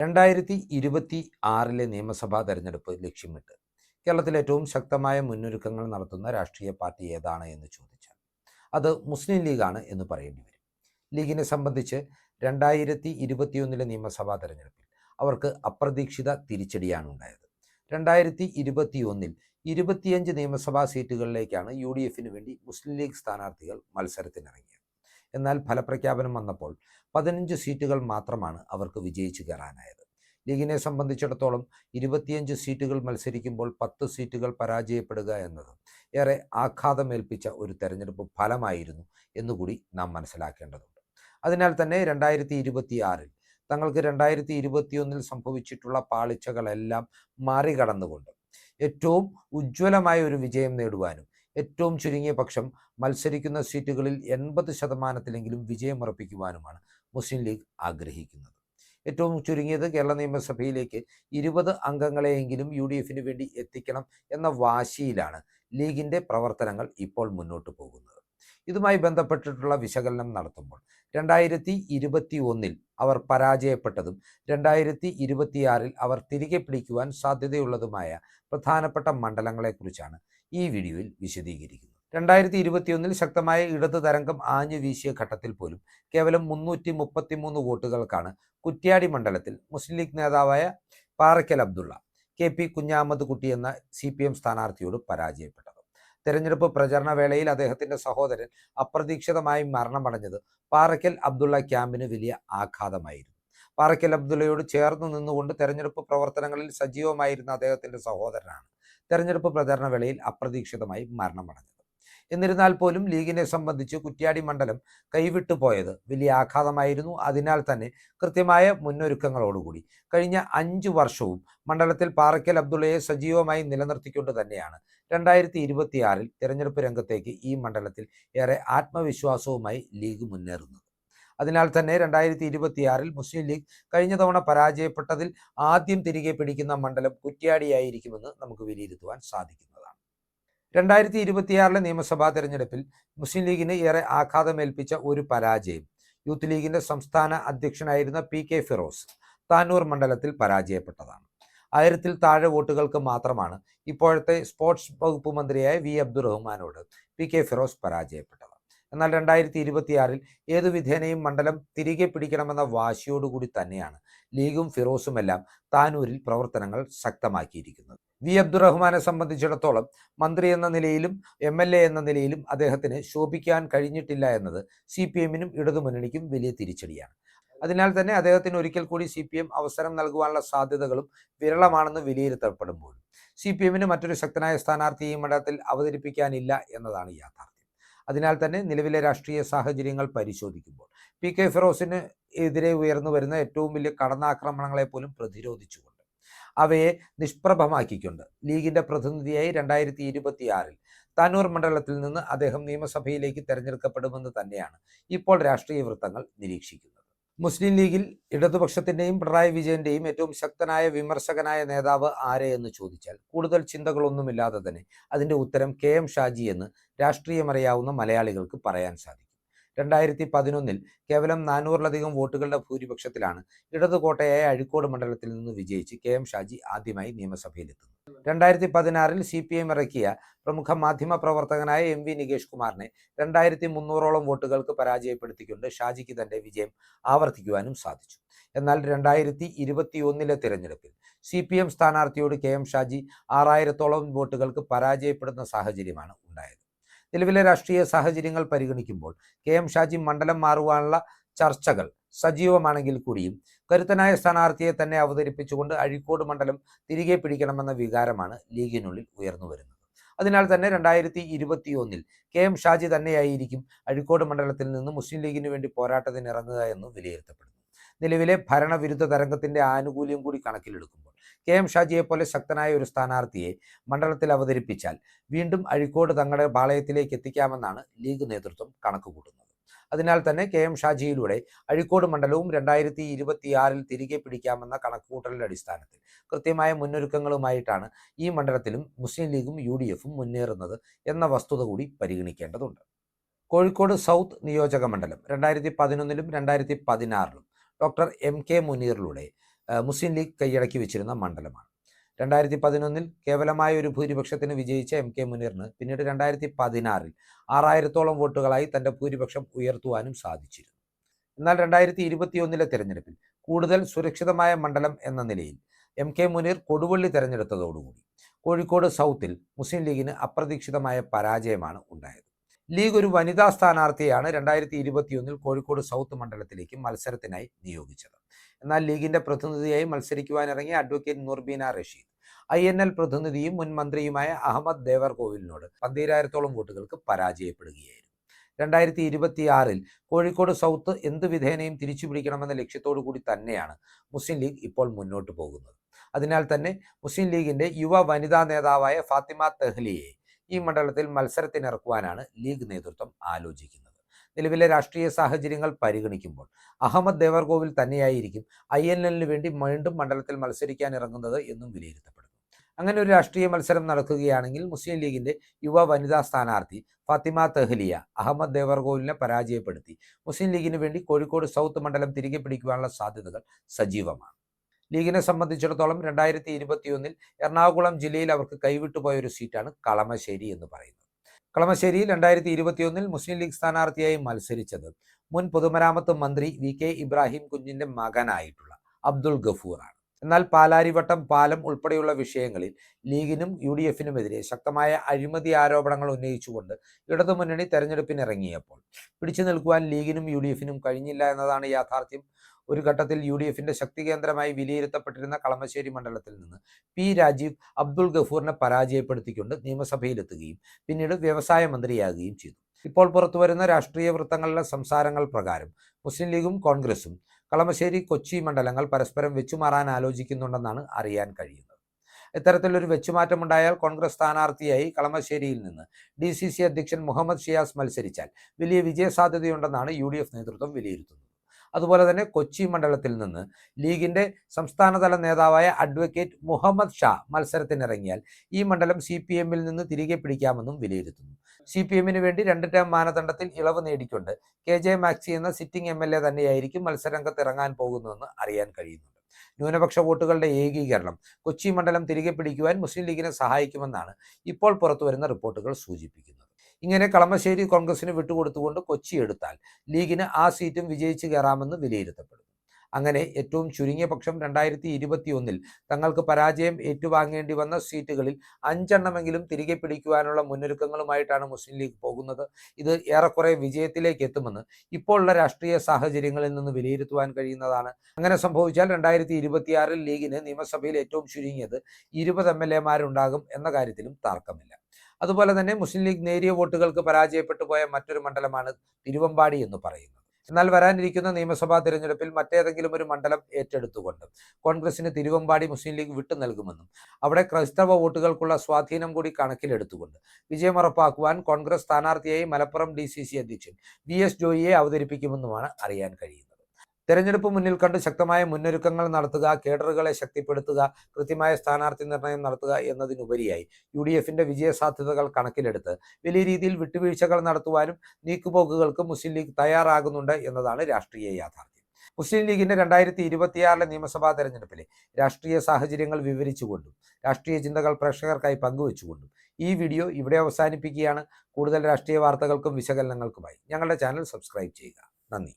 രണ്ടായിരത്തി ഇരുപത്തി ആറിലെ നിയമസഭാ തെരഞ്ഞെടുപ്പ് ലക്ഷ്യമിട്ട് കേരളത്തിൽ ഏറ്റവും ശക്തമായ മുന്നൊരുക്കങ്ങൾ നടത്തുന്ന രാഷ്ട്രീയ പാർട്ടി ഏതാണ് എന്ന് ചോദിച്ചാൽ അത് മുസ്ലിം ലീഗാണ് എന്ന് പറയേണ്ടി വരും. ലീഗിനെ സംബന്ധിച്ച് രണ്ടായിരത്തി ഇരുപത്തിയൊന്നിലെ നിയമസഭാ തെരഞ്ഞെടുപ്പിൽ അവർക്ക് അപ്രതീക്ഷിത തിരിച്ചടിയാണ് ഉണ്ടായത്. രണ്ടായിരത്തി ഇരുപത്തിയൊന്നിൽ ഇരുപത്തിയഞ്ച് നിയമസഭാ സീറ്റുകളിലേക്കാണ് യു ഡി എഫിന് വേണ്ടി മുസ്ലിം ലീഗ് സ്ഥാനാർത്ഥികൾ മത്സരത്തിനിറങ്ങിയത്. എന്നാൽ ഫലപ്രഖ്യാപനം വന്നപ്പോൾ പതിനഞ്ച് സീറ്റുകൾ മാത്രമാണ് അവർക്ക് വിജയിച്ചു കയറാനായത്. ലീഗിനെ സംബന്ധിച്ചിടത്തോളം ഇരുപത്തിയഞ്ച് സീറ്റുകൾ മത്സരിക്കുമ്പോൾ പത്ത് സീറ്റുകൾ പരാജയപ്പെടുക എന്നത് ഏറെ ആഘാതമേൽപ്പിച്ച ഒരു തെരഞ്ഞെടുപ്പ് ഫലമായിരുന്നു എന്നുകൂടി നാം മനസ്സിലാക്കേണ്ടതുണ്ട്. അതിനാൽ തന്നെ രണ്ടായിരത്തി ഇരുപത്തി ആറിൽ തങ്ങൾക്ക് രണ്ടായിരത്തി ഇരുപത്തിയൊന്നിൽ സംഭവിച്ചിട്ടുള്ള പാളിച്ചകളെല്ലാം മറികടന്നുകൊണ്ട് ഏറ്റവും ഉജ്ജ്വലമായ ഒരു വിജയം നേടുവാനും ഏറ്റവും ചുരുങ്ങിയ പക്ഷം മത്സരിക്കുന്ന സീറ്റുകളിൽ എൺപത് ശതമാനത്തിലെങ്കിലും വിജയമുറപ്പിക്കുവാനുമാണ് മുസ്ലിം ലീഗ് ആഗ്രഹിക്കുന്നത്. ഏറ്റവും ചുരുങ്ങിയത് കേരള നിയമസഭയിലേക്ക് ഇരുപത് അംഗങ്ങളെയെങ്കിലും യു ഡി എഫിന് വേണ്ടി എത്തിക്കണം എന്ന വാശിയിലാണ് ലീഗിന്റെ പ്രവർത്തനങ്ങൾ ഇപ്പോൾ മുന്നോട്ട് പോകുന്നത്. ഇതുമായി ബന്ധപ്പെട്ടിട്ടുള്ള വിശകലനം നടത്തുമ്പോൾ രണ്ടായിരത്തി ഇരുപത്തി ഒന്നിൽ അവർ പരാജയപ്പെട്ടതും രണ്ടായിരത്തി ഇരുപത്തിയാറിൽ അവർ തിരികെ പിടിക്കുവാൻ സാധ്യതയുള്ളതുമായ പ്രധാനപ്പെട്ട മണ്ഡലങ്ങളെക്കുറിച്ചാണ് ഈ വീഡിയോയിൽ വിശദീകരിക്കുന്നത് രണ്ടായിരത്തി ഇരുപത്തിയൊന്നിൽ ശക്തമായ ഇടത് തരംഗം ആഞ്ഞു വീശിയ ഘട്ടത്തിൽ പോലും കേവലം മുന്നൂറ്റി മുപ്പത്തിമൂന്ന് വോട്ടുകൾക്കാണ് കുറ്റ്യാടി മണ്ഡലത്തിൽ മുസ്ലിം ലീഗ് നേതാവായ പാറയ്ക്കൽ അബ്ദുള്ള കെ പി കുഞ്ഞാമത് കുട്ടി എന്ന സി പി എം സ്ഥാനാർത്ഥിയോട് പരാജയപ്പെട്ടത്. തെരഞ്ഞെടുപ്പ് പ്രചരണ വേളയിൽ അദ്ദേഹത്തിന്റെ സഹോദരൻ അപ്രതീക്ഷിതമായി മരണമടഞ്ഞത് പാറയ്ക്കൽ അബ്ദുള്ള ക്യാമ്പിന് വലിയ ആഘാതമായിരുന്നു. പാറയ്ക്കൽ അബ്ദുള്ളയോട് ചേർന്ന് നിന്നുകൊണ്ട് തെരഞ്ഞെടുപ്പ് പ്രവർത്തനങ്ങളിൽ സജീവമായിരുന്ന അദ്ദേഹത്തിന്റെ സഹോദരനാണ് തെരഞ്ഞെടുപ്പ് പ്രചാരണ വേളയിൽ അപ്രതീക്ഷിതമായി മരണമടഞ്ഞത് എന്നിരുന്നാൽ പോലും ലീഗിനെ സംബന്ധിച്ച് കുറ്റ്യാടി മണ്ഡലം കൈവിട്ടു പോയത് വലിയ ആഘാതമായിരുന്നു. അതിനാൽ തന്നെ കൃത്യമായ മുന്നൊരുക്കങ്ങളോടുകൂടി കഴിഞ്ഞ അഞ്ചു വർഷവും മണ്ഡലത്തിൽ പാറയ്ക്കൽ അബ്ദുള്ളയെ സജീവമായി നിലനിർത്തിക്കൊണ്ട് തന്നെയാണ് രണ്ടായിരത്തി ഇരുപത്തിയാറിൽ തിരഞ്ഞെടുപ്പ് രംഗത്തേക്ക് ഈ മണ്ഡലത്തിൽ ഏറെ ആത്മവിശ്വാസവുമായി ലീഗ് മുന്നേറുന്നത്. അതിനാൽ തന്നെ രണ്ടായിരത്തി ഇരുപത്തിയാറിൽ മുസ്ലിം ലീഗ് കഴിഞ്ഞ തവണ പരാജയപ്പെട്ടതിൽ ആദ്യം തിരികെ പിടിക്കുന്ന മണ്ഡലം കുറ്റ്യാടിയായിരിക്കുമെന്ന് നമുക്ക് വിലയിരുത്തുവാൻ സാധിക്കുന്നതാണ്. രണ്ടായിരത്തി ഇരുപത്തിയാറിലെ നിയമസഭാ തെരഞ്ഞെടുപ്പിൽ മുസ്ലിം ലീഗിന് ഏറെ ആഘാതമേൽപ്പിച്ച ഒരു പരാജയം. യൂത്ത് ലീഗിന്റെ സംസ്ഥാന അധ്യക്ഷനായിരുന്ന പി കെ ഫിറോസ് താനൂർ മണ്ഡലത്തിൽ പരാജയപ്പെട്ടതാണ്. ആയിരത്തിൽ താഴെ വോട്ടുകൾക്ക് മാത്രമാണ് ഇപ്പോഴത്തെ സ്പോർട്സ് വകുപ്പ് മന്ത്രിയായ വി അബ്ദുറഹ്മാനോട് പി കെ ഫിറോസ് പരാജയപ്പെട്ടത്. എന്നാൽ രണ്ടായിരത്തി ഇരുപത്തിയാറിൽ ഏതു വിധേനയും മണ്ഡലം തിരികെ പിടിക്കണമെന്ന വാശിയോടുകൂടി തന്നെയാണ്. ലീഗും ഫിറോസുമെല്ലാം താനൂരിൽ പ്രവർത്തനങ്ങൾ ശക്തമാക്കിയിരിക്കുന്നത്. വി. അബ്ദുറഹ്മാനെ സംബന്ധിച്ചിടത്തോളം മന്ത്രി എന്ന നിലയിലും എം എൽ എ എന്ന നിലയിലും അദ്ദേഹത്തിന് ശോഭിക്കാൻ കഴിഞ്ഞിട്ടില്ല എന്നത് സി പി എമ്മിനും ഇടതുമുന്നണിക്കും വലിയ തിരിച്ചടിയാണ്. അതിനാൽ തന്നെ അദ്ദേഹത്തിന് ഒരിക്കൽ കൂടി സി പി എം അവസരം നൽകുവാനുള്ള സാധ്യതകളും വിരളമാണെന്ന് വിലയിരുത്തപ്പെടുമ്പോൾ സി പി എമ്മിന് മറ്റൊരു ശക്തനായ സ്ഥാനാർത്ഥിയെ മണ്ഡലത്തിൽ അവതരിപ്പിക്കാനില്ല എന്നതാണ് യാഥാർത്ഥ്യം. അതിനാൽ തന്നെ നിലവിലെ രാഷ്ട്രീയ സാഹചര്യങ്ങൾ പരിശോധിക്കുമ്പോൾ. പി കെ ഫിറോസിന് എതിരെ ഉയർന്നു വരുന്ന ഏറ്റവും വലിയ കടന്നാക്രമണങ്ങളെ പോലും പ്രതിരോധിച്ചുകൊണ്ട് അവയെ നിഷ്പ്രഭമാക്കിക്കൊണ്ട് ലീഗിന്റെ പ്രതിനിധിയായി രണ്ടായിരത്തി ഇരുപത്തിയാറിൽ താനൂർ മണ്ഡലത്തിൽ നിന്ന് അദ്ദേഹം നിയമസഭയിലേക്ക് തെരഞ്ഞെടുക്കപ്പെടുമെന്ന് തന്നെയാണ് ഇപ്പോൾ രാഷ്ട്രീയ വൃത്തങ്ങൾ നിരീക്ഷിക്കുന്നത്. മുസ്ലിം ലീഗിൽ ഇടതുപക്ഷത്തിന്റെയും പിണറായി വിജയന്റെയും ഏറ്റവും ശക്തനായ വിമർശകനായ നേതാവ് ആരെ എന്ന് ചോദിച്ചാൽ കൂടുതൽ ചിന്തകളൊന്നുമില്ലാതെ തന്നെ അതിന്റെ ഉത്തരം കെ എം ഷാജി എന്ന് രാഷ്ട്രീയമറിയാവുന്ന മലയാളികൾക്ക് പറയാൻ സാധിക്കും. രണ്ടായിരത്തി പതിനൊന്നിൽ കേവലം നാനൂറിലധികം വോട്ടുകളുടെ ഭൂരിപക്ഷത്തിലാണ്. ഇടതുകോട്ടയായ അഴിക്കോട് മണ്ഡലത്തിൽ നിന്ന് വിജയിച്ച് കെ എം ഷാജി ആദ്യമായി നിയമസഭയിലെത്തുന്നത് രണ്ടായിരത്തി പതിനാറിൽ സി പി എം ഇറക്കിയ പ്രമുഖ മാധ്യമ പ്രവർത്തകനായ എം വി നികേഷ് കുമാറിനെ രണ്ടായിരത്തി മുന്നൂറോളം വോട്ടുകൾക്ക് പരാജയപ്പെടുത്തിക്കൊണ്ട് ഷാജിക്ക് തന്റെ വിജയം ആവർത്തിക്കുവാനും സാധിച്ചു. എന്നാൽ രണ്ടായിരത്തി ഇരുപത്തി ഒന്നിലെ തിരഞ്ഞെടുപ്പിൽ സി പി എം സ്ഥാനാർത്ഥിയോട് കെ എം ഷാജി ആറായിരത്തോളം വോട്ടുകൾക്ക് പരാജയപ്പെടുന്ന സാഹചര്യമാണ് ഉണ്ടായത്. നിലവിലെ രാഷ്ട്രീയ സാഹചര്യങ്ങൾ പരിഗണിക്കുമ്പോൾ കെ എം ഷാജി മണ്ഡലം മാറുവാനുള്ള ചർച്ചകൾ സജീവമാണെങ്കിൽ കൂടിയും കരുത്തനായ സ്ഥാനാർത്ഥിയെ തന്നെ അവതരിപ്പിച്ചുകൊണ്ട് അഴീക്കോട് മണ്ഡലം തിരികെ പിടിക്കണമെന്ന വികാരമാണ് ലീഗിനുള്ളിൽ ഉയർന്നു വരുന്നത്. അതിനാൽ തന്നെ രണ്ടായിരത്തി ഇരുപത്തി ഒന്നിൽ കെ എം ഷാജി തന്നെയായിരിക്കും അഴീക്കോട് മണ്ഡലത്തിൽ നിന്ന് മുസ്ലിം ലീഗിന് വേണ്ടി പോരാട്ടത്തിന് ഇറങ്ങുക എന്ന് വിലയിരുത്തപ്പെടുന്നു. നിലവിലെ ഭരണവിരുദ്ധ തരംഗത്തിന്റെ ആനുകൂല്യം കൂടി കണക്കിലെടുക്കുമ്പോൾ കെ എം ഷാജിയെ പോലെ ശക്തനായ ഒരു സ്ഥാനാർത്ഥിയെ മണ്ഡലത്തിൽ അവതരിപ്പിച്ചാൽ വീണ്ടും അഴിക്കോട് തങ്ങളുടെ പാളയത്തിലേക്ക് എത്തിക്കാമെന്നാണ് ലീഗ് നേതൃത്വം കണക്കുകൂട്ടുന്നത്. അതിനാൽ തന്നെ കെ എം ഷാജിയിലൂടെ അഴിക്കോട് മണ്ഡലവും രണ്ടായിരത്തി ഇരുപത്തിയാറിൽ തിരികെ പിടിക്കാമെന്ന കണക്കുകൂട്ടലിന്റെ അടിസ്ഥാനത്തിൽ കൃത്യമായ മുന്നൊരുക്കങ്ങളുമായിട്ടാണ് ഈ മണ്ഡലത്തിലും മുസ്ലിം ലീഗും യു മുന്നേറുന്നത് എന്ന വസ്തുത കൂടി പരിഗണിക്കേണ്ടതുണ്ട്. കോഴിക്കോട് സൗത്ത് നിയോജക മണ്ഡലം രണ്ടായിരത്തി പതിനൊന്നിലും രണ്ടായിരത്തി പതിനാറിലും ഡോക്ടർ എം കെ മുനീറിലൂടെ മുസ്ലിം ലീഗ് കൈയടക്കി വെച്ചിരുന്ന മണ്ഡലമാണ്. രണ്ടായിരത്തി പതിനൊന്നിൽ കേവലമായ ഒരു ഭൂരിപക്ഷത്തിന് വിജയിച്ച എം കെ മുനീറിന് പിന്നീട് രണ്ടായിരത്തി പതിനാറിൽ ആറായിരത്തോളം വോട്ടുകളായി തന്റെ ഭൂരിപക്ഷം ഉയർത്തുവാനും സാധിച്ചിരുന്നു. എന്നാൽ രണ്ടായിരത്തി ഇരുപത്തിയൊന്നിലെ തിരഞ്ഞെടുപ്പിൽ കൂടുതൽ സുരക്ഷിതമായ മണ്ഡലം എന്ന നിലയിൽ എം കെ മുനീർ കൊടുവള്ളി തെരഞ്ഞെടുത്തതോടുകൂടി കോഴിക്കോട് സൗത്തിൽ മുസ്ലിം ലീഗിന് അപ്രതീക്ഷിതമായ പരാജയമാണ് ഉണ്ടായത്. ലീഗ് ഒരു വനിതാ സ്ഥാനാർത്ഥിയാണ് രണ്ടായിരത്തി ഇരുപത്തിയൊന്നിൽ കോഴിക്കോട് സൗത്ത് മണ്ഡലത്തിലേക്ക് മത്സരത്തിനായി നിയോഗിച്ചത്. എന്നാൽ ലീഗിന്റെ പ്രതിനിധിയായി മത്സരിക്കുവാനിറങ്ങിയ advocate Noorbeena Rasheed I N L പ്രതിനിധിയും മുൻ മന്ത്രിയുമായ അഹമ്മദ് ദേവർകോവിലിനോട് പന്തീരായിരത്തോളം വോട്ടുകൾക്ക് പരാജയപ്പെടുകയായിരുന്നു. രണ്ടായിരത്തി ഇരുപത്തിയാറിൽ കോഴിക്കോട് സൗത്ത് എന്ത് വിധേനയും തിരിച്ചു പിടിക്കണമെന്ന ലക്ഷ്യത്തോടു കൂടി തന്നെയാണ് മുസ്ലിം ലീഗ് ഇപ്പോൾ മുന്നോട്ട് പോകുന്നത്. അതിനാൽ തന്നെ മുസ്ലിം ലീഗിന്റെ യുവ വനിതാ നേതാവായ ഫാത്തിമ തെഹ്ലിയെ ഈ മണ്ഡലത്തിൽ മത്സരത്തിനിറക്കുവാനാണ് ലീഗ് നേതൃത്വം ആലോചിക്കുന്നത്. നിലവിലെ രാഷ്ട്രീയ സാഹചര്യങ്ങൾ പരിഗണിക്കുമ്പോൾ അഹമ്മദ് ദേവർകോവിൽ തന്നെയായിരിക്കും ഐ എൻ എല്ലിന് വേണ്ടി വീണ്ടും മണ്ഡലത്തിൽ മത്സരിക്കാൻ ഇറങ്ങുന്നത് എന്നും വിലയിരുത്തപ്പെടുന്നു. അങ്ങനെ ഒരു രാഷ്ട്രീയ മത്സരം നടക്കുകയാണെങ്കിൽ മുസ്ലിം ലീഗിന്റെ യുവ വനിതാ സ്ഥാനാർത്ഥി ഫാത്തിമ തെഹ്ലിയ അഹമ്മദ് ദേവർകോവിലിനെ പരാജയപ്പെടുത്തി മുസ്ലിം ലീഗിന് വേണ്ടി കോഴിക്കോട് സൗത്ത് മണ്ഡലം തിരികെ പിടിക്കുവാനുള്ള സാധ്യതകൾ സജീവമാണ്. ലീഗിനെ സംബന്ധിച്ചിടത്തോളം രണ്ടായിരത്തി ഇരുപത്തിയൊന്നിൽ എറണാകുളം ജില്ലയിൽ അവർക്ക് കൈവിട്ടുപോയ ഒരു സീറ്റാണ് കളമശ്ശേരി എന്ന് പറയുന്നത്. കളമശ്ശേരിയിൽ രണ്ടായിരത്തി ഇരുപത്തിയൊന്നിൽ മുസ്ലിം ലീഗ് സ്ഥാനാർത്ഥിയായി മത്സരിച്ചത് മുൻ പൊതുമരാമത്ത് മന്ത്രി വി കെ ഇബ്രാഹിം കുഞ്ഞിന്റെ മകനായിട്ടുള്ള അബ്ദുൾ ഗഫൂറാണ്. എന്നാൽ പാലാരിവട്ടം പാലം ഉൾപ്പെടെയുള്ള വിഷയങ്ങളിൽ ലീഗിനും യു ഡി എഫിനുമെതിരെ ശക്തമായ അഴിമതി ആരോപണങ്ങൾ ഉന്നയിച്ചുകൊണ്ട് ഇടതുമുന്നണി തെരഞ്ഞെടുപ്പിനിറങ്ങിയപ്പോൾ പിടിച്ചു നിൽക്കുവാൻ ലീഗിനും യു ഡി എഫിനും കഴിഞ്ഞില്ല എന്നതാണ് യാഥാർത്ഥ്യം. ഒരു ഘട്ടത്തിൽ യു ഡി എഫിന്റെ ശക്തി കേന്ദ്രമായി വിലയിരുത്തപ്പെട്ടിരുന്ന കളമശ്ശേരി മണ്ഡലത്തിൽ നിന്ന് പി. രാജീവ് അബ്ദുൾ ഗഫൂറിനെ പരാജയപ്പെടുത്തിക്കൊണ്ട് നിയമസഭയിലെത്തുകയും പിന്നീട് വ്യവസായ മന്ത്രിയാകുകയും ചെയ്തു. ഇപ്പോൾ പുറത്തുവരുന്ന രാഷ്ട്രീയ വൃത്തങ്ങളിലെ സംസാരങ്ങൾ പ്രകാരം മുസ്ലിം ലീഗും കോൺഗ്രസും കളമശ്ശേരി കൊച്ചി മണ്ഡലങ്ങൾ പരസ്പരം വെച്ചുമാറാൻ ആലോചിക്കുന്നുണ്ടെന്നാണ് അറിയാൻ കഴിയുന്നത്. ഇത്തരത്തിലൊരു വെച്ചുമാറ്റമുണ്ടായാൽ കോൺഗ്രസ് സ്ഥാനാർത്ഥിയായി കളമശ്ശേരിയിൽ നിന്ന് ഡി സി സി അധ്യക്ഷൻ മുഹമ്മദ് ഷിയാസ് മത്സരിച്ചാൽ വലിയ വിജയസാധ്യതയുണ്ടെന്നാണ് യു ഡി എഫ് നേതൃത്വം വിലയിരുത്തുന്നത്. അതുപോലെ തന്നെ കൊച്ചി മണ്ഡലത്തിൽ നിന്ന് ലീഗിന്റെ സംസ്ഥാനതല നേതാവായ അഡ്വക്കേറ്റ് മുഹമ്മദ് ഷാ മത്സരത്തിനിറങ്ങിയാൽ ഈ മണ്ഡലം സി പി എമ്മിൽ നിന്ന് തിരികെ പിടിക്കാമെന്നും വിലയിരുത്തുന്നു. സി പി എമ്മിന് വേണ്ടി രണ്ട് ടേം മാനദണ്ഡത്തിൽ ഇളവ് നേടിക്കൊണ്ട് കെ ജെ മാക്സി എന്ന സിറ്റിംഗ് എം എൽ എ തന്നെയായിരിക്കും മത്സരരംഗത്ത് ഇറങ്ങാൻ പോകുന്നതെന്ന് അറിയാൻ കഴിയുന്നുണ്ട്. ന്യൂനപക്ഷ വോട്ടുകളുടെ ഏകീകരണം കൊച്ചി മണ്ഡലം തിരികെ പിടിക്കുവാൻ മുസ്ലിം ലീഗിനെ സഹായിക്കുമെന്നാണ് ഇപ്പോൾ പുറത്തുവരുന്ന റിപ്പോർട്ടുകൾ സൂചിപ്പിക്കുന്നത്. ഇങ്ങനെ കളമശ്ശേരി കോൺഗ്രസിന് വിട്ടുകൊടുത്തുകൊണ്ട് കൊച്ചി എടുത്താൽ ലീഗിന് ആ സീറ്റും വിജയിച്ചു കയറാമെന്ന് വിലയിരുത്തപ്പെടുന്നു. അങ്ങനെ ഏറ്റവും ചുരുങ്ങിയ പക്ഷം രണ്ടായിരത്തി ഇരുപത്തി ഒന്നിൽ തങ്ങൾക്ക് പരാജയം ഏറ്റുവാങ്ങേണ്ടി വന്ന സീറ്റുകളിൽ അഞ്ചെണ്ണമെങ്കിലും തിരികെ പിടിക്കുവാനുള്ള മുന്നൊരുക്കങ്ങളുമായിട്ടാണ് മുസ്ലിം ലീഗ് പോകുന്നത്. ഇത് ഏറെക്കുറെ വിജയത്തിലേക്ക് എത്തുമെന്ന് ഇപ്പോഴുള്ള രാഷ്ട്രീയ സാഹചര്യങ്ങളിൽ നിന്ന് വിലയിരുത്തുവാൻ കഴിയുന്നതാണ്. അങ്ങനെ സംഭവിച്ചാൽ രണ്ടായിരത്തി ഇരുപത്തിയാറിൽ ലീഗിന് നിയമസഭയിൽ ഏറ്റവും ചുരുങ്ങിയത് ഇരുപത് എം എൽ എമാരുണ്ടാകും എന്ന കാര്യത്തിലും തർക്കമില്ല. അതുപോലെ തന്നെ മുസ്ലിം ലീഗ് നേരിയ വോട്ടുകൾക്ക് പരാജയപ്പെട്ടു പോയ മറ്റൊരു മണ്ഡലമാണ് തിരുവമ്പാടി എന്ന് പറയുന്നത്. എന്നാൽ വരാനിരിക്കുന്ന നിയമസഭാ തിരഞ്ഞെടുപ്പിൽ മറ്റേതെങ്കിലും ഒരു മണ്ഡലം ഏറ്റെടുത്തുകൊണ്ട് കോൺഗ്രസിന് തിരുവമ്പാടി മുസ്ലിം ലീഗ് വിട്ടു നൽകുമെന്നും അവിടെ ക്രൈസ്തവ വോട്ടുകൾക്കുള്ള സ്വാധീനം കൂടി കണക്കിലെടുത്തുകൊണ്ട് വിജയം ഉറപ്പാക്കുവാൻ കോൺഗ്രസ് സ്ഥാനാർത്ഥിയായി മലപ്പുറം ഡി സി സി അധ്യക്ഷൻ വി എസ് ജോയിയെ അവതരിപ്പിക്കുമെന്നുമാണ് അറിയാൻ കഴിയുന്നത്. തെരഞ്ഞെടുപ്പ് മുന്നിൽ കണ്ട് ശക്തമായ മുന്നൊരുക്കങ്ങൾ നടത്തുക കേഡറുകളെ ശക്തിപ്പെടുത്തുക കൃത്യമായ സ്ഥാനാർത്ഥി നിർണയം നടത്തുക എന്നതിനുപരിയായി യു ഡി എഫിന്റെ വിജയസാധ്യതകൾ കണക്കിലെടുത്ത് വലിയ രീതിയിൽ വിട്ടുവീഴ്ചകൾ നടത്തുവാനും നീക്കുപോക്കുകൾക്ക് മുസ്ലിം ലീഗ് തയ്യാറാകുന്നുണ്ട് എന്നതാണ് രാഷ്ട്രീയ യാഥാർത്ഥ്യം. മുസ്ലിം ലീഗിന്റെ രണ്ടായിരത്തി ഇരുപത്തിയാറിലെ നിയമസഭാ തെരഞ്ഞെടുപ്പിലെ രാഷ്ട്രീയ സാഹചര്യങ്ങൾ വിവരിച്ചുകൊണ്ടും രാഷ്ട്രീയ ചിന്തകൾ പ്രേക്ഷകർക്കായി പങ്കുവെച്ചുകൊണ്ടും ഈ വീഡിയോ ഇവിടെ അവസാനിപ്പിക്കുകയാണ്. കൂടുതൽ രാഷ്ട്രീയ വാർത്തകൾക്കും വിശകലനങ്ങൾക്കുമായി ഞങ്ങളുടെ ചാനൽ സബ്സ്ക്രൈബ് ചെയ്യുക. നന്ദി.